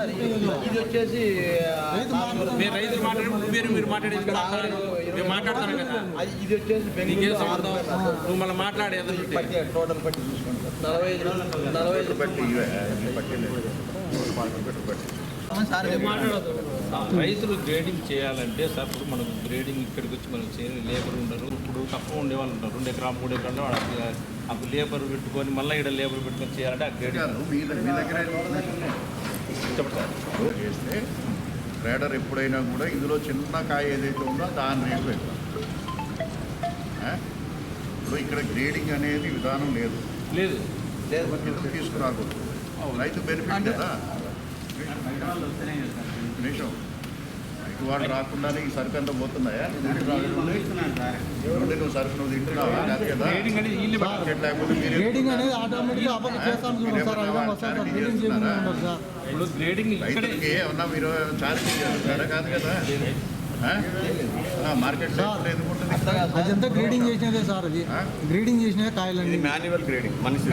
Sir ఇది వచ్చేసి రైతు మాట్లాడు. మీరు రైతులు మాట్లాడే మీరు మీరు మాట్లాడేది కదా. మేము మాట్లాడతాను కదా. అది- ఇది వచ్చేసి నీకేం సంబంధం? నువ్వు మళ్ళీ మాట్లాడే ఎదురు పట్టి టోటల్ పట్టి చూసుకోండి నలభై ఐదు నలభై ఐదు. పట్టి. పెట్టు రైతులు గ్రేడింగ్ చేయాలంటే సార్ ఇప్పుడు మనకు గ్రేడింగ్ ఇక్కడికి వచ్చి మనం చేయాలి లేబర్ ఉండరు. ఇప్పుడు తక్కువ ఉండే వాళ్ళు ఉంటారు. రెండు ఎకరాలు మూడు ఎకరాలు వాడు అప్పుడు లేబర్ పెట్టుకొని మళ్ళీ ఇక్కడ లేబర్ పెట్టుకొని చేయాలంటే ఆ గ్రేడింగ్ చేస్తే ఎప్పుడైనా కూడా ఇందులో చిన్న కాయ ఏదైతే ఉందో దాని రేటు ఆ? ఇప్పుడు ఇక్కడ గ్రేడింగ్ అనేది విధానం లేదు. లేదు. తీసుకురాకూడదు. రైతు బెనిఫిట్ కదా. నిమిషం. రైతు వాళ్ళు రాకుండానే ఈ సరుకు అంతా పోతున్నాయా? నువ్వు సరుకు నువ్వు తింటున్నావా? గ్రేడింగ్ అనేది ఆటోమేటిక్గా చేస్తాను చూడండి సార్ సార్ గ్రేడింగ్ చేయకుండా సార్. ఇప్పుడు గ్రేడింగ్ రైతులకి ఏమన్నా మీరు చారిటీ చేస్తారా? కాదు కదా. మార్కెట్? అదంతా గ్రేడింగ్ చేసినదే సార్ అది? గ్రేడింగ్ చేసినదే కాయలన్నీ. మాన్యువల్ గ్రేడింగ్ మనిషి.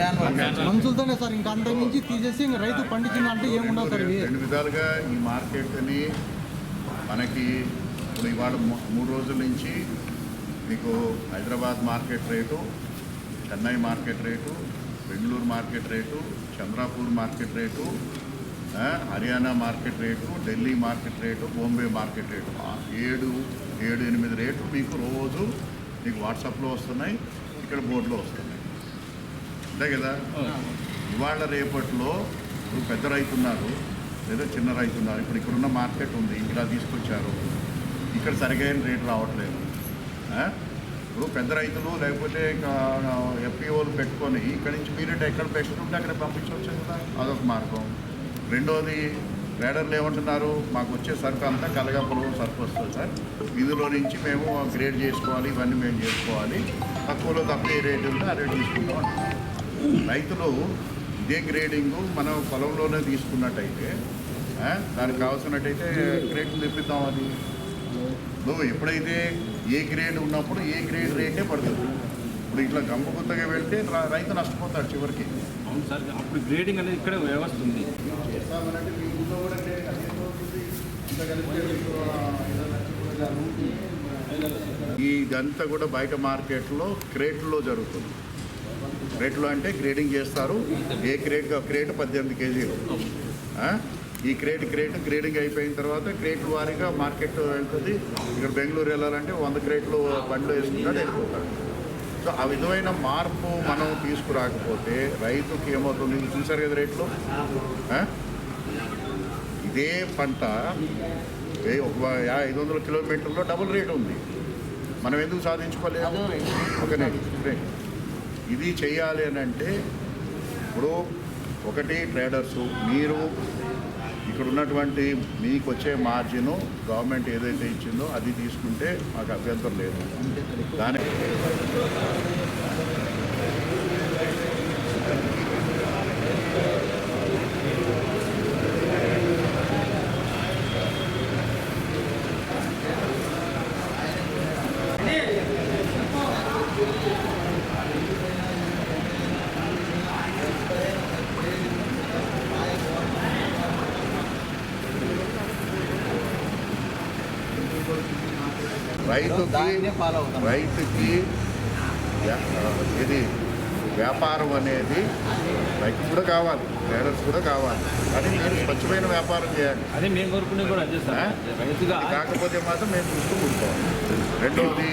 మనుషులతోనే సార్ ఇంకా అంత మించి తీసేసి ఇంకా రైతు పండించిన అంటే ఏముండవు సార్ ఇవి రెండు విధాలుగా ఈ మార్కెట్ని మనకి ఇప్పుడు ఇవాళ మూ- మూడు రోజుల నుంచి మీకు Hyderabad market rate Chennai market rate Bengaluru market rate Chandrapur market rate Haryana market rate Delhi market rate Bombay market rate. ఏడు ఏడు ఎనిమిది రేట్లు మీకు రోజు మీకు వాట్సాప్లో వస్తున్నాయి ఇక్కడ బోర్డులో వస్తున్నాయి. అంతే కదా? ఇవాళ రేపట్లో ఇప్పుడు పెద్ద రైతు ఉన్నారు లేదా చిన్న రైతు ఉన్నారు. ఇప్పుడు ఇక్కడున్న మార్కెట్ ఉంది ఇలా తీసుకొచ్చారు. ఇక్కడ సరిగైన రేటు రావట్లేదు. ఇప్పుడు పెద్ద రైతులు లేకపోతే ఎఫ్పిఓలు పెట్టుకొని ఇక్కడి నుంచి మీరు ఎక్కడ బెస్ట్ ఉంటే అక్కడ పంపించవచ్చు కదా? అదొక మార్గం. రెండోది రేడర్లు ఏమంటున్నారు? మాకు వచ్చే సరుకు అంతా కలగప్పలు సరుకు వస్తుంది సార్. ఇందులో నుంచి మేము గ్రేడ్ చేసుకోవాలి ఇవన్నీ మేము చేసుకోవాలి. తక్కువలో తక్కువ ఏ రేటు ఉంటే ఆ రేటు తీసుకుంటాం రైతులు ఇదే గ్రేడింగ్ మనం పొలంలోనే తీసుకున్నట్టయితే దానికి కావాల్సినట్టయితే గ్రేడ్లు తెప్పిద్దాం అది. నువ్వు ఎప్పుడైతే ఏ గ్రేడ్ ఉన్నప్పుడు ఏ గ్రేడ్ రేటే పడుతుంది. ఇప్పుడు ఇట్లా గమ్మ గుత్తగా వెళ్తే రైతు నష్టపోతాడు చివరికి. అవును సార్ అప్పుడు గ్రేడింగ్ అనేది ఇక్కడ వ్యవస్థ ఉంది. చేస్తామనంటే మీ ఊళ్ళో కూడా అది? ఇంత ఇదంతా కూడా బయట మార్కెట్లో క్రేట్లో జరుగుతుంది. క్రేట్లో అంటే గ్రేడింగ్ చేస్తారు. ఏ క్రేట్ క్రేట్ పద్దెనిమిది కేజీలు. ఆ? ఈ క్రేట్ క్రేట్ గ్రేడింగ్ అయిపోయిన తర్వాత క్రేట్ వారీగా మార్కెట్ వెళ్తుంది. ఇక్కడ బెంగళూరు వెళ్ళాలంటే వంద క్రేట్లు బండ్లు వేసుకుంటాడు వెళ్ళిపోతాడు. సో ఆ విధమైన మార్పు మనం తీసుకురాకపోతే రైతుకి ఏమవుతుంది? చూసారు కదా రేట్లు? ఇదే పంట ఒక ఐదు వందల కిలోమీటర్లో డబుల్ రేట్ ఉంది. మనం ఎందుకు సాధించుకోలేదు? ఒక రేట్ ఇది చేయాలి అని అంటే ఇప్పుడు ఒకటి ట్రేడర్సు మీరు ఇక్కడ ఉన్నటువంటి మీకు వచ్చే మార్జిన్ గవర్నమెంట్ ఏదైతే ఇచ్చిందో అది తీసుకుంటే మాకు అభ్యంతరం లేదు. దానికి రైతుకి రైతుకి ఇది వ్యాపారం అనేది రైతు కూడా కావాలి ట్రేడర్స్ కూడా కావాలి. కానీ మీరు స్వచ్ఛమైన వ్యాపారం చేయాలి. అదే మేము కోరుకునేది కూడా కాకపోతే మాత్రం మేము చూస్తూ కూర్చోవాలి. రెండవది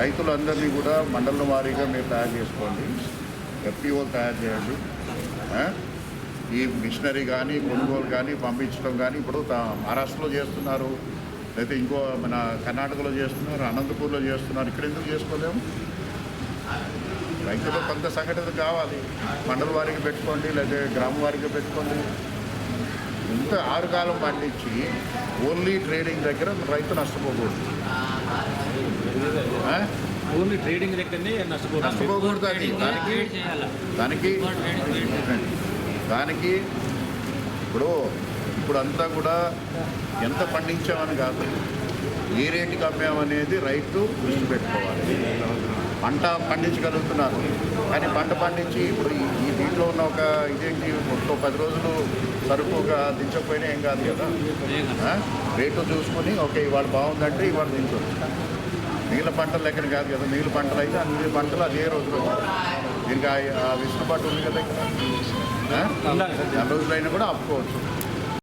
రైతులందరినీ కూడా మండలం వారీగా మీరు తయారు చేసుకోండి. ఎఫ్పిఓలు తయారు చేయండి? ఈ మిషనరీ కానీ కొనుగోలు కానీ పంపించడం కానీ ఇప్పుడు మహారాష్ట్రలో చేస్తున్నారు. లేకపోతే ఇంకో మన కర్ణాటకలో చేస్తున్నారు అనంతపూర్లో చేస్తున్నారు. ఇక్కడ ఎందుకు చేసుకోలేము రైతులు కొంత సంఘటన కావాలి. మండల వారికి పెట్టుకోండి లేదా గ్రామ వారికి పెట్టుకోండి. ఇంత ఆరు కాలం పండించి ఓన్లీ ట్రేడింగ్ దగ్గర రైతు నష్టపోకూడదు? ఓన్లీ ట్రేడింగ్ దగ్గరనే నష్టపోతాం నష్టపోకూడదు అది. దానికి దానికి దానికి ఇప్పుడు ఇప్పుడు అంతా కూడా ఎంత పండించామని కాదు ఏ రేటుకి అమ్మామనేది రైతు దృష్టి పెట్టుకోవాలి. పంట పండించగలుగుతున్నారు. కానీ పంట పండించి ఇప్పుడు ఈ- దీంట్లో ఉన్న ఒక ఇదేంటి ఒక పది రోజులు సరుకుగా దించకపోయినా ఏం కాదు కదా? రేటు చూసుకొని ఓకే ఇవాళ బాగుందంటే ఇవాళ దించవచ్చు మిగిలిన పంటలు లెక్కన కాదు కదా. మిగిలిన పంటలు అయితే అన్ని పంటలు అదే రోజులు. దీనికి ఆ- వెసులుబాటు ఉంది కదా ఇక్కడ? నెల రోజులైనా కూడా ఆపుకోవచ్చు.